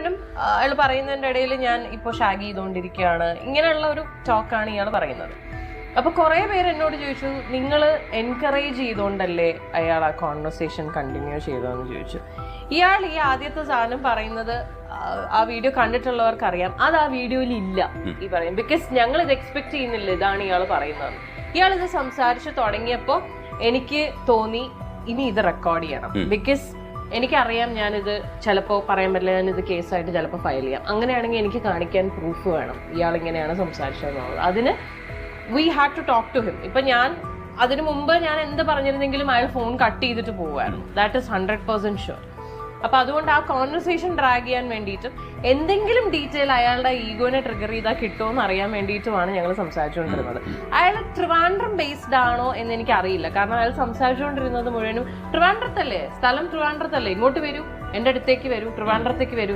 മുഴുവനും അയാൾ പറയുന്നതിന്റെ ഇടയിൽ ഞാൻ ഇപ്പോൾ ഷാഗ് ചെയ്തുകൊണ്ടിരിക്കുകയാണ്. ഇങ്ങനെയുള്ള ഒരു ടോക്കാണ് ഇയാൾ പറയുന്നത്. അപ്പോൾ കുറേ പേര് എന്നോട് ചോദിച്ചു നിങ്ങൾ എൻകറേജ് ചെയ്തുകൊണ്ടല്ലേ അയാൾ ആ കോൺവെർസേഷൻ കണ്ടിന്യൂ ചെയ്തതെന്ന് ചോദിച്ചു. ഇയാൾ ഈ ആദ്യത്തെ സാധനം പറയുന്നത് ആ- ആ വീഡിയോ കണ്ടിട്ടുള്ളവർക്ക് അറിയാം അത് ആ വീഡിയോയിൽ ഇല്ല ഈ പറയും ബിക്കോസ് ഞങ്ങൾ ഇത് എക്സ്പെക്ട് ചെയ്യുന്നില്ല ഇതാണ് ഇയാൾ പറയുന്നത്. ഇയാൾ ഇത് സംസാരിച്ച് തുടങ്ങിയപ്പോൾ എനിക്ക് തോന്നി ഇനി ഇത് റെക്കോർഡ് ചെയ്യണം. ബിക്കോസ് എനിക്കറിയാം ഞാനിത് ചിലപ്പോൾ പറയാൻ പറ്റില്ല ഞാനിത് കേസായിട്ട് ചിലപ്പോൾ ഫയൽ ചെയ്യാം. അങ്ങനെയാണെങ്കിൽ എനിക്ക് കാണിക്കാൻ പ്രൂഫ് വേണം. ഇയാൾ ഇങ്ങനെയാണ് സംസാരിച്ചതെന്നുള്ളത്. അതിന് we had to talk to him ഇപ്പം ഞാൻ അതിനു മുമ്പ് ഞാൻ എന്ത് പറഞ്ഞിരുന്നെങ്കിലും അയാൾ ഫോൺ കട്ട് ചെയ്തിട്ട് പോവായിരുന്നു that is hundred percent sure അപ്പൊ അതുകൊണ്ട് ആ കോൺവെർസേഷൻ ഡ്രാഗ് ചെയ്യാൻ വേണ്ടിയിട്ടും എന്തെങ്കിലും ഡീറ്റെയിൽ അയാളുടെ ഈഗോനെ ട്രിഗർ ചെയ്താൽ കിട്ടുമോ എന്ന് അറിയാൻ വേണ്ടിയിട്ടുമാണ് ഞങ്ങൾ സംസാരിച്ചുകൊണ്ടിരുന്നത്. അയാൾ ട്രിവാൻഡ്രം ബേസ്ഡ് ആണോ എന്ന് എനിക്ക് അറിയില്ല. കാരണം അയാൾ സംസാരിച്ചുകൊണ്ടിരുന്നത് മുഴുവനും ട്രിവാൻഡ്രത്തല്ലേ സ്ഥലം ട്രിവാൻഡ്രത്തല്ലേ ഇങ്ങോട്ട് വരൂ. എന്റെ അടുത്തേക്ക് വരൂ. ട്രിവാൻഡ്രത്തേക്ക് വരൂ.